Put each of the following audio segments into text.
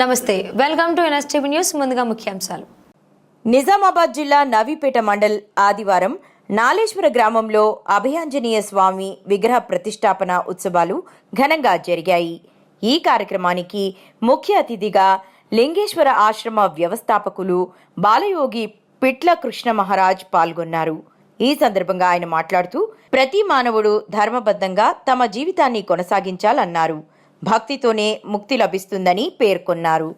నమస్తే welcome to NSTV news ముందుగా ముఖ్యాంశాలు. నిజామాబాద్ జిల్లా నవీపేట మండల్ ఆదివారం నాలేశ్వర గ్రామంలో అభయాంజనేయ స్వామి విగ్రహ ప్రతిష్టాపన ఉత్సవాలు ఘనంగా జరిగాయి. ఈ కార్యక్రమానికి ముఖ్య అతిథిగా లింగేశ్వర ఆశ్రమ వ్యవస్థాపకులు బాలయోగి పిట్ల కృష్ణ మహారాజ్ పాల్గొన్నారు. ఈ సందర్భంగా ఆయన మాట్లాడుతూ ప్రతి మానవుడు ధర్మబద్ధంగా తమ జీవితాన్ని కొనసాగించాలన్నారు. భక్తితోనే ముక్తి లభిస్తుందని పేర్కొన్నారు.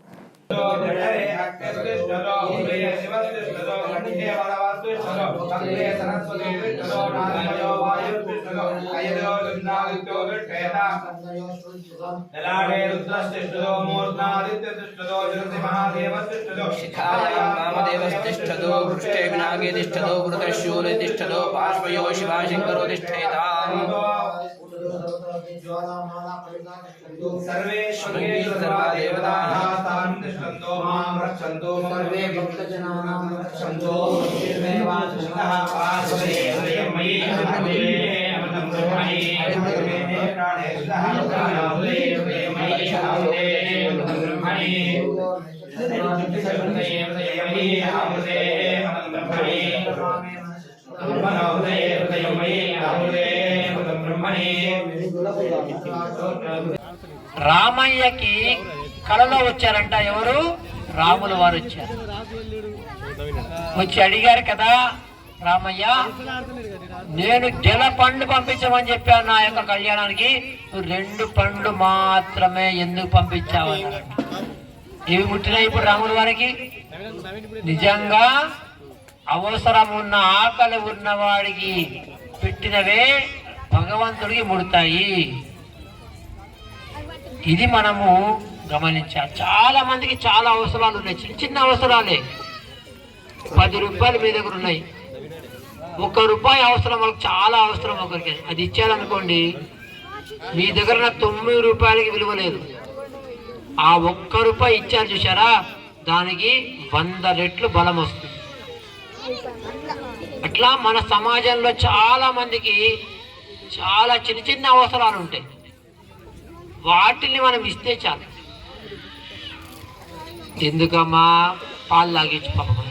జలాడే రుద్రస్తిష్టదో మూర్నాదిత్య తిష్టదో జ్యోతి మహాదేవ తిష్టదో శిఖాయా वामदेवस्तिष्ठतो पृष्ठे विनागे तिष्ठतो वृतशूले तिष्ठतो पार्श्वयो शिवाशङ्करो तिष्ठेताम्। सर्वे शृङ्गेषु सर्वा देवताः तान् तिष्ठन्तो माँ रक्षन्तु। सर्वे भक्तजनानां रक्षन्तु। श्रीमेवाचनः पार्श्वे मयि अमृतं ब्रह्मणि अमृते प्राणेशः मयि अमृते अमृतं ब्रह्मणि రామయ్యకి కళలో వచ్చారంట ఎవరు? రాముల వారు వచ్చారు. వచ్చి అడిగారు కదా రామయ్య నేను గెల పండు పంపించమని చెప్పాను నా యొక్క కళ్యాణానికి. రెండు పండ్లు మాత్రమే ఎందుకు పంపించావు ఇవి ముట్టినాయి ఇప్పుడు రాముల వారికి? నిజంగా అవసరం ఉన్న ఆకలి ఉన్నవాడికి పెట్టినవే భగవంతుడికి ముడతాయి. ఇది మనము గమనించాలి చాలా మందికి చాలా అవసరాలు ఉన్నాయి. చిన్న చిన్న అవసరాలే. పది రూపాయలు మీ దగ్గర ఉన్నాయి. ఒక్క రూపాయి అవసరం వాళ్ళకి చాలా అవసరం ఒకరికి. అది ఇచ్చారనుకోండి మీ దగ్గర తొమ్మిది రూపాయలకి విలువ లేదు. ఆ ఒక్క రూపాయి ఇచ్చారు చూసారా దానికి వంద రెట్లు బలం వస్తుంది. అట్లా మన సమాజంలో చాలా మందికి చాలా చిన్న చిన్న అవసరాలు ఉంటాయి. వాటిని మనం ఇస్తే చాలు. ఎందుకమ్మా? పాలు లాగించి పాపం.